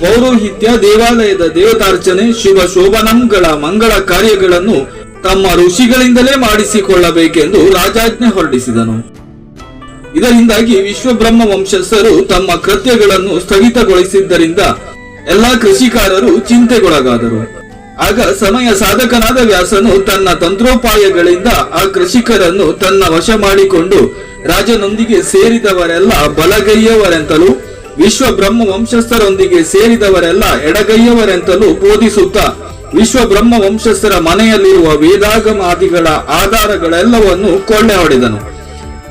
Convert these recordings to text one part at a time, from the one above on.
ಪೌರೋಹಿತ್ಯ ದೇವಾಲಯದ ದೇವತಾರ್ಚನೆ ಶುಭ ಶೋಭನಂಗಳ ಮಂಗಳ ಕಾರ್ಯಗಳನ್ನು ತಮ್ಮ ಋಷಿಗಳಿಂದಲೇ ಮಾಡಿಸಿಕೊಳ್ಳಬೇಕೆಂದು ರಾಜಾಜ್ಞೆ ಹೊರಡಿಸಿದನು. ಇದರಿಂದಾಗಿ ವಿಶ್ವಬ್ರಹ್ಮ ವಂಶಸ್ಥರು ತಮ್ಮ ಕೃತ್ಯಗಳನ್ನು ಸ್ಥಗಿತಗೊಳಿಸಿದ್ದರಿಂದ ಎಲ್ಲಾ ಕೃಷಿಕಾರರು ಚಿಂತೆಗೊಳಗಾದರು. ಆಗ ಸಮಯ ಸಾಧಕನಾದ ವ್ಯಾಸನು ತನ್ನ ತಂತ್ರೋಪಾಯಗಳಿಂದ ಆ ಕೃಷಿಕರನ್ನು ತನ್ನ ವಶ ಮಾಡಿಕೊಂಡು ರಾಜನೊಂದಿಗೆ ಸೇರಿದವರೆಲ್ಲ ಬಲಗೈಯವರೆಂತಲೂ ವಿಶ್ವ ಬ್ರಹ್ಮ ವಂಶಸ್ಥರೊಂದಿಗೆ ಸೇರಿದವರೆಲ್ಲ ಎಡಗೈಯವರೆಂತಲೂ ಬೋಧಿಸುತ್ತಾ ವಿಶ್ವ ಬ್ರಹ್ಮ ವಂಶಸ್ಥರ ಮನೆಯಲ್ಲಿರುವ ವೇದಾಗಮಾದಿಗಳ ಆಧಾರಗಳೆಲ್ಲವನ್ನು ಕೊಳ್ಳೆ ಹೊಡೆದನು.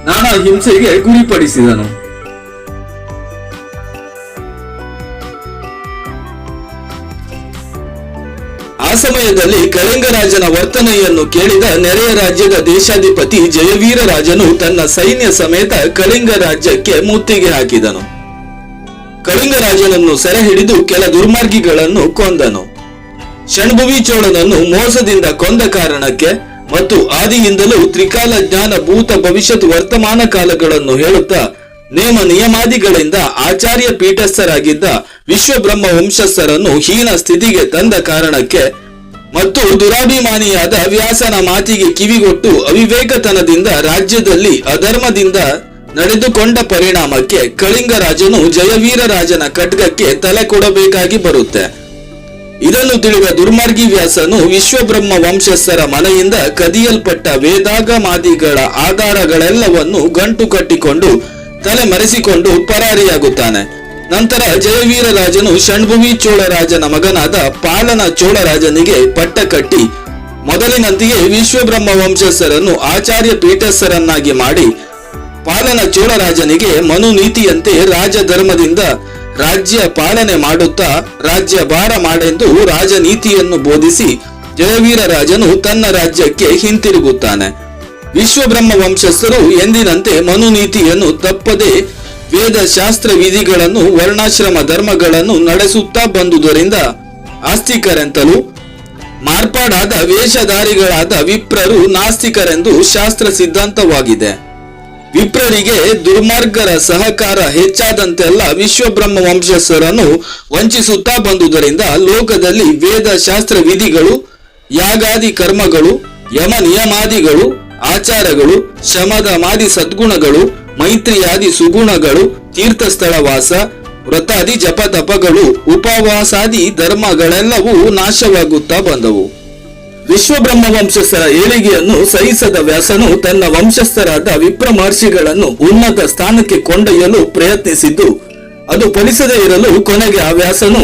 ನಾನಾ ಹಿಂಸೆಗೆ ಗುರಿಪಡಿಸಿದನು. ಆ ಸಮಯದಲ್ಲಿ ಕಳಿಂಗರಾಜನ ವರ್ತನೆಯನ್ನು ಕೇಳಿದ ನೆರೆಯ ರಾಜ್ಯದ ದೇಶಾಧಿಪತಿ ಜಯವೀರರಾಜನು ತನ್ನ ಸೈನ್ಯ ಸಮೇತ ಕಳಿಂಗ ರಾಜ್ಯಕ್ಕೆ ಮುತ್ತಿಗೆ ಹಾಕಿದನು. ಕಳಿಂಗ ರಾಜನನ್ನು ಸೆರೆ ಹಿಡಿದು ಕೆಲ ದುರ್ಮಾರ್ಗಿಗಳನ್ನು ಕೊಂದನು. ಷಣ್ಭುವಿ ಚೋಳನನ್ನು ಮೋಸದಿಂದ ಕೊಂದ ಕಾರಣಕ್ಕೆ ಮತ್ತು ಆದಿಯಿಂದಲೂ ತ್ರಿಕಾಲ ಜ್ಞಾನ ಭೂತ ಭವಿಷ್ಯತ್ ವರ್ತಮಾನ ಕಾಲಗಳನ್ನು ಹೇಳುತ್ತಾ ನೇಮ ನಿಯಮಾದಿಗಳಿಂದ ಆಚಾರ್ಯ ಪೀಠಸ್ಥರಾಗಿದ್ದ ವಿಶ್ವಬ್ರಹ್ಮ ವಂಶಸ್ಥರನ್ನು ಹೀನ ಸ್ಥಿತಿಗೆ ತಂದ ಕಾರಣಕ್ಕೆ ಮತ್ತು ದುರಾಭಿಮಾನಿಯಾದ ವ್ಯಾಸನ ಮಾತಿಗೆ ಕಿವಿಗೊಟ್ಟು ಅವಿವೇಕತನದಿಂದ ರಾಜ್ಯದಲ್ಲಿ ಅಧರ್ಮದಿಂದ ನಡೆದುಕೊಂಡ ಪರಿಣಾಮಕ್ಕೆ ಕಳಿಂಗ ರಾಜನು ಜಯವೀರ ರಾಜನ ಖಡ್ಗಕ್ಕೆ ತಲೆ ಕೊಡಬೇಕಾಗಿ ಬರುತ್ತೆ. ಇದನ್ನು ತಿಳಿದ ದುರ್ಮಾರ್ಗಿ ವ್ಯಾಸನು ವಿಶ್ವಬ್ರಹ್ಮ ವಂಶಸ್ಥರ ಮನೆಯಿಂದ ಕದಿಯಲ್ಪಟ್ಟ ವೇದಾಗಮಾದಿಗಳ ಆಧಾರಗಳೆಲ್ಲವನ್ನು ಗಂಟು ಕಟ್ಟಿಕೊಂಡು ತಲೆ ಮರೆಸಿಕೊಂಡು ಪರಾರಿಯಾಗುತ್ತಾನೆ. ನಂತರ ಜಯವೀರ ರಾಜನು ಷಣ್ಭುವಿ ಚೋಳರಾಜನ ಮಗನಾದ ಪಾಲನ ಚೋಳರಾಜನಿಗೆ ಪಟ್ಟ ಕಟ್ಟಿ ಮೊದಲಿನಂತೆಯೇ ವಿಶ್ವಬ್ರಹ್ಮ ವಂಶಸ್ಥರನ್ನು ಆಚಾರ್ಯ ಪೀಠಸ್ಥರನ್ನಾಗಿ ಮಾಡಿ ಪಾಲನ ಚೋಳರಾಜನಿಗೆ ಮನುನೀತಿಯಂತೆ ರಾಜಧರ್ಮದಿಂದ ರಾಜ್ಯ ಪಾಲನೆ ಮಾಡುತ್ತಾ ರಾಜ್ಯ ಭಾರ ಮಾಡೆಂದು ರಾಜನೀತಿಯನ್ನು ಬೋಧಿಸಿ ಜಯವೀರ ರಾಜನು ತನ್ನ ರಾಜ್ಯಕ್ಕೆ ಹಿಂತಿರುಗುತ್ತಾನೆ. ವಿಶ್ವಬ್ರಹ್ಮ ವಂಶಸ್ಥರು ಎಂದಿನಂತೆ ಮನುನೀತಿಯನ್ನು ತಪ್ಪದೆ ವೇದ ಶಾಸ್ತ್ರ ವಿಧಿಗಳನ್ನು, ವರ್ಣಾಶ್ರಮ ಧರ್ಮಗಳನ್ನು ನಡೆಸುತ್ತಾ ಬಂದುದರಿಂದ ಆಸ್ತಿಕರೆಂತಲೂ, ಮಾರ್ಪಾಡಾದ ವೇಷಧಾರಿಗಳಾದ ವಿಪ್ರರು ನಾಸ್ತಿಕರೆಂದು ಶಾಸ್ತ್ರ ಸಿದ್ಧಾಂತವಾಗಿದೆ. ವಿಪ್ರರಿಗೆ ದುರ್ಮಾರ್ಗರ ಸಹಕಾರ ಹೆಚ್ಚಾದಂತೆಲ್ಲ ವಿಶ್ವಬ್ರಹ್ಮ ವಂಶಸ್ಥರನ್ನು ವಂಚಿಸುತ್ತಾ ಬಂದುದರಿಂದ ಲೋಕದಲ್ಲಿ ವೇದ ಶಾಸ್ತ್ರ ವಿಧಿಗಳು, ಯಾಗಾದಿ ಕರ್ಮಗಳು, ಯಮ ನಿಯಮಾದಿಗಳು, ಆಚಾರಗಳು, ಶಮದ ಮಾದಿ ಸದ್ಗುಣಗಳು, ಮೈತ್ರಿಯಾದಿ ಸುಗುಣಗಳು, ತೀರ್ಥಸ್ಥಳವಾಸ, ವ್ರತಾದಿ ಜಪತಪಗಳು, ಉಪವಾಸಾದಿ ಧರ್ಮಗಳೆಲ್ಲವೂ ನಾಶವಾಗುತ್ತಾ ಬಂದವು. ವಿಶ್ವಬ್ರಹ್ಮ ವಂಶಸ್ಥರ ಏಳಿಗೆಯನ್ನು ಸಹಿಸದ ವ್ಯಾಸನು ತನ್ನ ವಂಶಸ್ಥರಾದ ವಿಪ್ರ ಮಹರ್ಷಿಗಳನ್ನು ಉನ್ನತ ಸ್ಥಾನಕ್ಕೆ ಕೊಂಡೊಯ್ಯಲು ಪ್ರಯತ್ನಿಸಿದ್ದು, ಅದು ಫಲಿಸದೇ ಇರಲು ಕೊನೆಗೆ ಆ ವ್ಯಾಸನು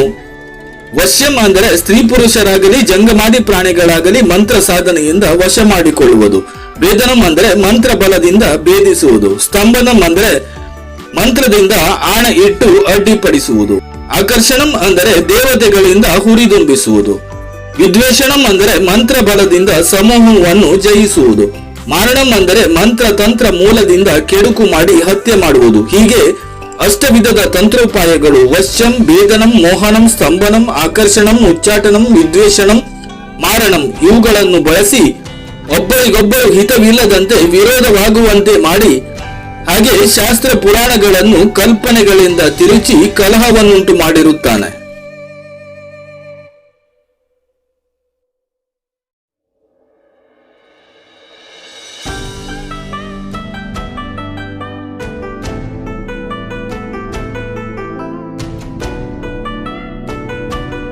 ವಶ್ಯಂ ಅಂದರೆ ಸ್ತ್ರೀ ಪುರುಷರಾಗಲಿ, ಜಂಗಮಾದಿ ಪ್ರಾಣಿಗಳಾಗಲಿ ಮಂತ್ರ ಸಾಧನೆಯಿಂದ ವಶ ಮಾಡಿಕೊಳ್ಳುವುದು. ವೇದನಂ ಅಂದರೆ ಮಂತ್ರ ಬಲದಿಂದ ಭೇದಿಸುವುದು. ಸ್ತಂಭನಂ ಅಂದರೆ ಮಂತ್ರದಿಂದ ಆಣ ಇಟ್ಟು ಅಡ್ಡಿಪಡಿಸುವುದು. ಆಕರ್ಷಣಂ ಅಂದರೆ ದೇವತೆಗಳಿಂದ ಹುರಿದುಂಬಿಸುವುದು. ವಿದ್ವೇಷಣಂ ಅಂದರೆ ಮಂತ್ರ ಬಲದಿಂದ ಸಮೂಹವನ್ನು ಜಯಿಸುವುದು. ಮಾರಣಂ ಅಂದರೆ ಮಂತ್ರ ತಂತ್ರ ಮೂಲದಿಂದ ಕೆಡುಕು ಮಾಡಿ ಹತ್ಯೆ ಮಾಡುವುದು. ಹೀಗೆ ಅಷ್ಟವಿಧದ ತಂತ್ರೋಪಾಯಗಳು ವಶ್ಯಂ ಭೇದನಂ ಮೋಹನಂ, ಸ್ತಂಭನಂ, ಆಕರ್ಷಣಂ, ಉಚ್ಚಾಟನಂ, ವಿದ್ವೇಷಣಂ, ಮಾರಣಂ ಇವುಗಳನ್ನು ಬಳಸಿ ಒಬ್ಬರಿಗೊಬ್ಬರು ಹಿತವಿಲ್ಲದಂತೆ ವಿರೋಧವಾಗುವಂತೆ ಮಾಡಿ ಹಾಗೆ ಶಾಸ್ತ್ರ ಪುರಾಣಗಳನ್ನು ಕಲ್ಪನೆಗಳಿಂದ ತಿರುಚಿ ಕಲಹವನ್ನುಂಟು ಮಾಡಿರುತ್ತಾನೆ.